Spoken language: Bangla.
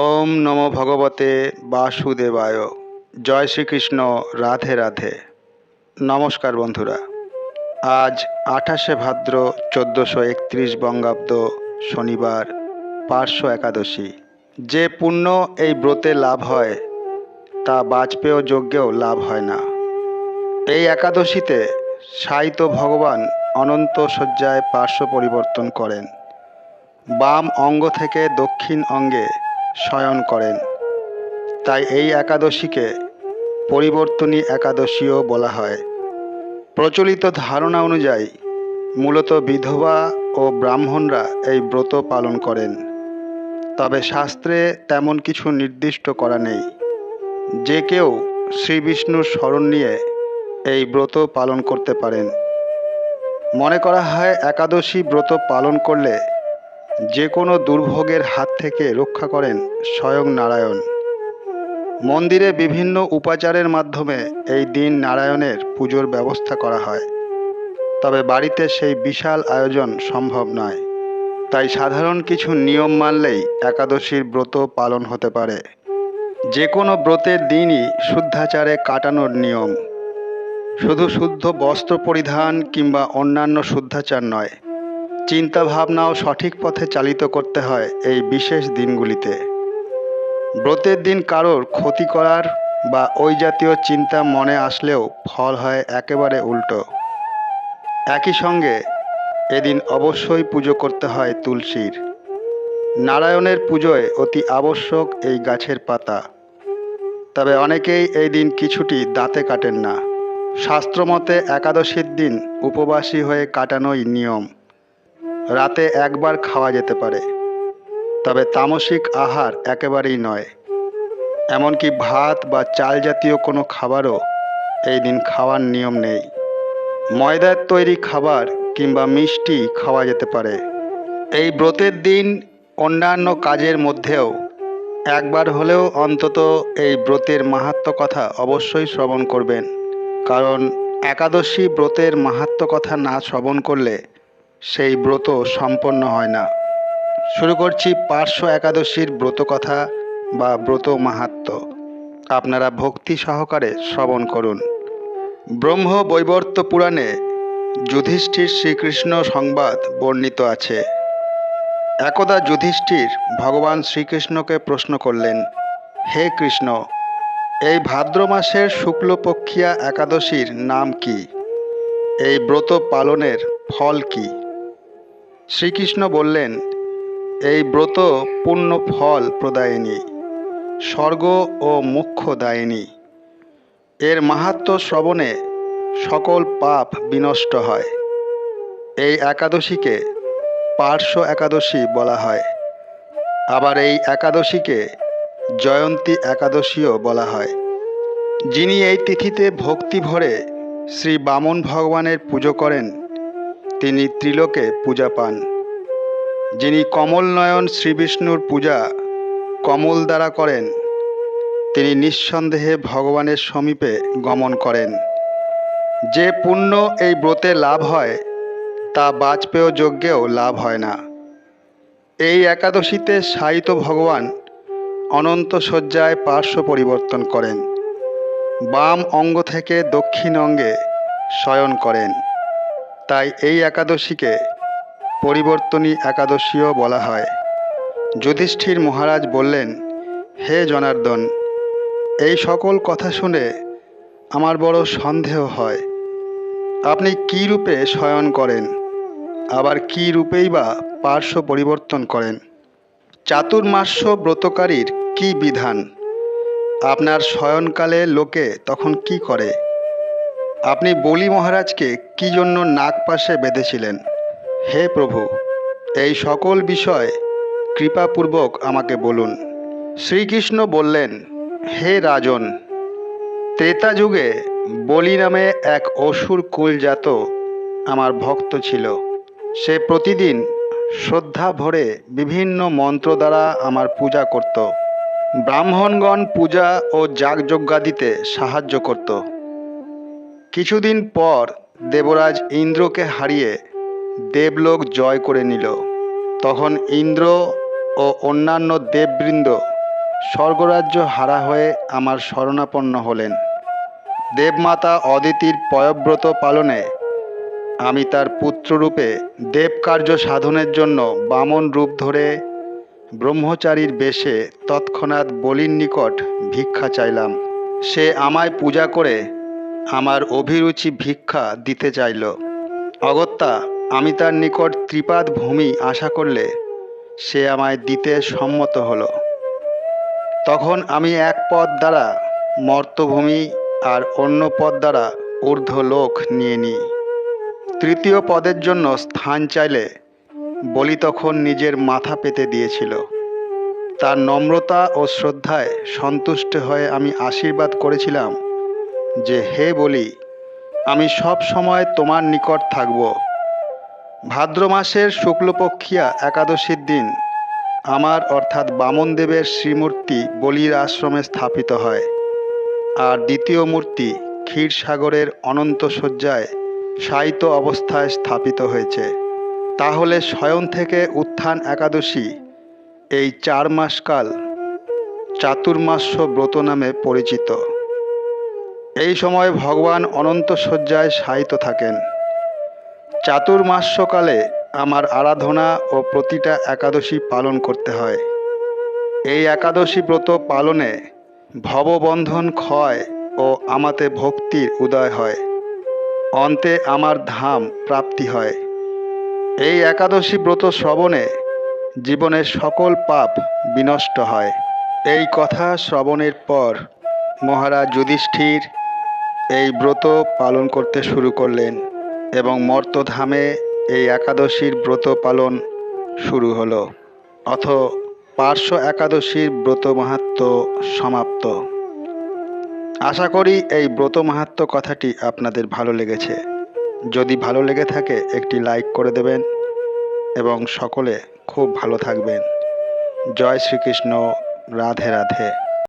ওম নমো ভগবতে বাসুদেবায়। জয় শ্রীকৃষ্ণ, রাধে রাধে। নমস্কার বন্ধুরা। আজ আঠাশে ভাদ্র চোদ্দোশো একত্রিশ বঙ্গাব্দ শনিবার, পার্শ্ব একাদশী। যে পুণ্য এই ব্রতে লাভ হয়, তা বাজপেয় যজ্ঞেও লাভ হয় না। এই একাদশীতে সাহিত্য ভগবান অনন্ত শয্যায় পার্শ্ব পরিবর্তন করেন। বাম অঙ্গ থেকে দক্ষিণ অঙ্গে শয়ন করেন। তাই এই একাদশীকে পরিবর্তনী একাদশীও বলা হয়। প্রচলিত ধারণা অনুযায়ী মূলত বিধবা ও ব্রাহ্মণরা এই ব্রত পালন করেন। তবে শাস্ত্রে তেমন কিছু নির্দিষ্ট করা নেই। যে কেউ শ্রীবিষ্ণুর স্মরণ নিয়ে এই ব্রত পালন করতে পারেন। মনে করা হয় একাদশী ব্রত পালন করলে যে কোনো দুর্ভোগের হাত থেকে রক্ষা করেন স্বয়ং নারায়ণ। মন্দিরে বিভিন্ন উপাচারের মাধ্যমে এই দিন নারায়ণের পুজোর ব্যবস্থা করা হয়। তবে বাড়িতে সেই বিশাল আয়োজন সম্ভব নয়। তাই সাধারণ কিছু নিয়ম মানলেই একাদশীর ব্রত পালন হতে পারে। যে কোনো ব্রতের দিনই শুদ্ধাচারে কাটানোর নিয়ম। শুধু শুদ্ধ বস্ত্র পরিধান কিংবা অন্যান্য শুদ্ধাচার নয় চিন্তা ভাবনাও সঠিক পথে চালিত করতে হয় এই বিশেষ দিনগুলিতে। ব্রতের দিন কারোর ক্ষতি করার বা ওই জাতীয় চিন্তা মনে আসলেও ফল হয় একেবারে উল্টো। একই সঙ্গে এদিন অবশ্যই পুজো করতে হয় তুলসীর। নারায়ণের পুজোয় অতি আবশ্যক এই গাছের পাতা। তবে অনেকেই এই দিন কিছুটি দাঁতে কাটেন না। শাস্ত্রমতে একাদশীর দিন উপবাসী হয়ে কাটানোই নিয়ম। রাতে একবার খাওয়া যেতে পারে, তবে তামসিক আহার একেবারেই নয়। এমনকি ভাত বা চাল জাতীয় কোনো খাবারও এই দিন খাওয়ার নিয়ম নেই। ময়দার তৈরি খাবার কিংবা মিষ্টি খাওয়া যেতে পারে। এই ব্রতের দিন অন্যান্য কাজের মধ্যেও একবার হলেও অন্তত এই ব্রতের মাহাত্ম কথা অবশ্যই শ্রবণ করবেন। কারণ একাদশী ব্রতের মাহাত্ম কথা না শ্রবণ করলে সেই ব্রত সম্পন্ন হয় না। শুরু করছি পার্শ্ব একাদশীর ব্রত কথা বা ব্রত মাহাত্ম। আপনারা ভক্তি সহকারে শ্রবণ করুন। ব্রহ্ম বৈবর্ত পুরাণে যুধিষ্ঠির শ্রীকৃষ্ণ সংবাদ বর্ণিত আছে। একদা যুধিষ্ঠির ভগবান শ্রীকৃষ্ণকে প্রশ্ন করলেন, হে কৃষ্ণ, এই ভাদ্র মাসের শুক্লপক্ষিয়া একাদশীর নাম কি? এই ব্রত পালনের ফল কি? শ্রীকৃষ্ণ বললেন, এই ব্রত পূর্ণ ফল প্রদায়িনী, স্বর্গ ও মুখ্য দায়িনী। এর মাহাত্ম শ্রবণে সকল পাপ বিনষ্ট হয়। এই একাদশীকে পার্শ্ব একাদশী বলা হয়। আবার এই একাদশীকে জয়ন্তী একাদশীও বলা হয়। যিনি এই তিথিতে ভক্তি ভরে শ্রী বামন ভগবানের পুজো করেন তিনি ত্রিলোকে পূজা পান। যিনি কমল নয়ন শ্রীবিষ্ণুর পূজা কমল দ্বারা করেন, তিনি নিঃসন্দেহে ভগবানের সমীপে গমন করেন। যে পুণ্য এই ব্রতে লাভ হয়, তা বাজপেয় যজ্ঞেও লাভ হয় না। এই একাদশীতে সাহিত ভগবান অনন্ত শয্যায় পার্শ্ব পরিবর্তন করেন, বাম অঙ্গ থেকে দক্ষিণ অঙ্গে শয়ন করেন। তাই এই একাদশীকে পরিবর্তনী একাদশীও বলা হয়। যুধিষ্ঠির মহারাজ বললেন, হে জনার্দন, এই সকল কথা শুনে আমার বড় সন্দেহ হয়। আপনি কী রূপে শয়ন করেন? আবার কী রূপেই বা পার্শ্ব পরিবর্তন করেন? চাতুর্মাস্য ব্রতকারীর কি বিধান? আপনার শয়নকালে লোকে তখন কি করে? আপনি বলি মহারাজকে কি জন্য নাগপাশে বেঁধেছিলেন? হে প্রভু, এই সকল বিষয় কৃপাপূর্বক আমাকে বলুন। শ্রীকৃষ্ণ বললেন, হে রাজন, ত্রেতা যুগে বলি নামে এক অসুর কুলজাত আমার ভক্ত ছিল। সে প্রতিদিন শ্রদ্ধা ভরে বিভিন্ন মন্ত্র দ্বারা আমার পূজা করত। ব্রাহ্মণগণ পূজা ও যাগযজ্ঞাদিতে সাহায্য করত। কিছুদিন পর দেবরাজ ইন্দ্রকে হারিয়ে দেবলোক জয় করে নিল। তখন ইন্দ্র ও অন্যান্য দেববৃন্দ স্বর্গরাজ্য হারা হয়ে আমার শরণাপন্ন হলেন। দেবমাতা অদিতির পয়ব্রত পালনে আমি তার পুত্ররূপে দেবকার্য সাধনের জন্য বামন রূপ ধরে ব্রহ্মচারীর বেশে তৎক্ষণাৎ বলির নিকট ভিক্ষা চাইলাম। সে আমায় পূজা করে আমার অভিরুচি ভিক্ষা দিতে চাইল। অগত্যা, আমি তার নিকট ত্রিপাদ ভূমি আশা করলে সে আমায় দিতে সম্মত হলো। তখন আমি এক পদ দ্বারা মর্তভূমি আর অন্য পদ দ্বারা ঊর্ধ্বলোক নিয়ে নিই তৃতীয় পদের জন্য স্থান চাইলে বলি তখন নিজের মাথা পেতে দিয়েছিল। তার নম্রতা ও শ্রদ্ধায় সন্তুষ্ট হয়ে আমি আশীর্বাদ করেছিলাম যে হে বলি, আমি সব সময় তোমার নিকট থাকব। ভাদ্র মাসের শুক্লপক্ষিয়া একাদশীর দিন আমার অর্থাৎ বামনদেবের শ্রীমূর্তি বলির আশ্রমে স্থাপিত হয়। আর দ্বিতীয় মূর্তি ক্ষীরসাগরের অনন্ত শয্যায় শায়িত অবস্থায় স্থাপিত হয়েছে। তাহলে স্বয়ং থেকে উত্থান একাদশী এই চার মাসকাল চাতুর্মাস্য ব্রত নামে পরিচিত। এই সময় ভগবান অনন্ত শয্যায় শায়িত থাকেন। চাতুর্মাস্যকালে আমার আরাধনা ও প্রতিটা একাদশী পালন করতে হয়। এই একাদশী ব্রত পালনে ভববন্ধন ক্ষয় ও আমাতে ভক্তির উদয় হয়। অন্তে আমার ধাম প্রাপ্তি হয়। এই একাদশী ব্রত শ্রবণে জীবনের সকল পাপ বিনষ্ট হয়। এই কথা শ্রবণের পর মহারাজ যুধিষ্ঠির এই ব্রত পালন করতে শুরু করলেন এবং মর্তধামে এই একাদশীর ব্রত পালন শুরু হলো। অথ পার্শ্ব একাদশীর ব্রত মাহাত্ম সমাপ্ত। আশা করি এই ব্রত মাহাত্ম কথাটি আপনাদের ভালো লেগেছে। যদি ভালো লেগে থাকে, একটি লাইক করে দেবেন এবং সকলে খুব ভালো থাকবেন। জয় শ্রীকৃষ্ণ, রাধে রাধে।